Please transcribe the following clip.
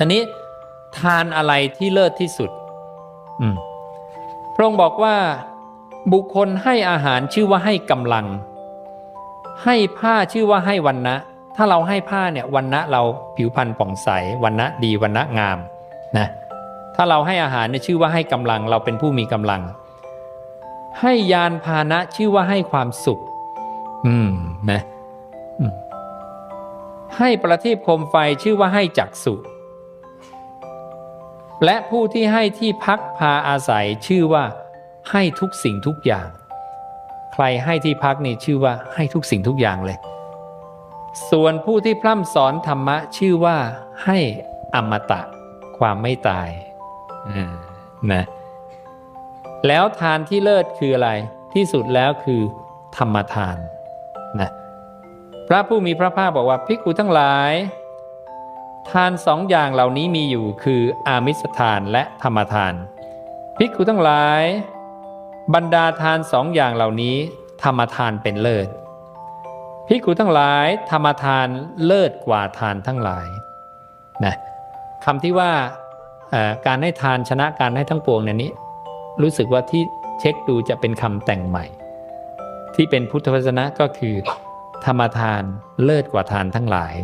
ทีนี้ทานอะไรที่เลิศที่สุด อืมพระองค์บอกว่าบุคคลให้อาหารชื่อว่าให้กำลัง ให้ผ้าชื่อว่าให้วันนะถ้าเราให้ผ้าเนี่ยวันนะเราผิวพรรณผ่องใสวันนะดีวันนะงามนะถ้าเราให้อาหารเนี่ยชื่อว่าให้กำลังเราเป็นผู้มีกำลัง ให้ยานพาหนะชื่อว่าให้ความสุข อืมนะอืมให้ประทีปโคมไฟชื่อว่าให้จักสุ และผู้ที่ให้ที่พักพาอาศัยชื่อว่า ให้ทุกสิ่งทุกอย่าง ใครให้ที่พักนี่ชื่อว่าให้ทุกสิ่งทุกอย่างเลย ส่วนผู้ที่พร่ำสอนธรรมะชื่อว่าให้อมตะความไม่ตายนะแล้วทานที่เลิศคืออะไรที่สุดแล้วคือธรรมทานนะพระผู้มีพระภาคบอกว่าภิกขุทั้งหลาย ทานสองอย่างเหล่านี้มีอยู่คืออามิสทานและธรรมทาน ภิกขุทั้งหลาย บรรดาทานสองอย่างเหล่านี้ ธรรมทานเป็นเลิศ ภิกขุทั้งหลาย ธรรมทานเลิศกว่าทานทั้งหลายนะคำที่ว่าการให้ทานชนะการให้ทั้งปวงเนี่ยนี้ รู้สึกว่าที่เช็คดูจะเป็นคำแต่งใหม่ ที่เป็นพุทธวจนะก็คือ ธรรมทานเลิศกว่าทานทั้งหลาย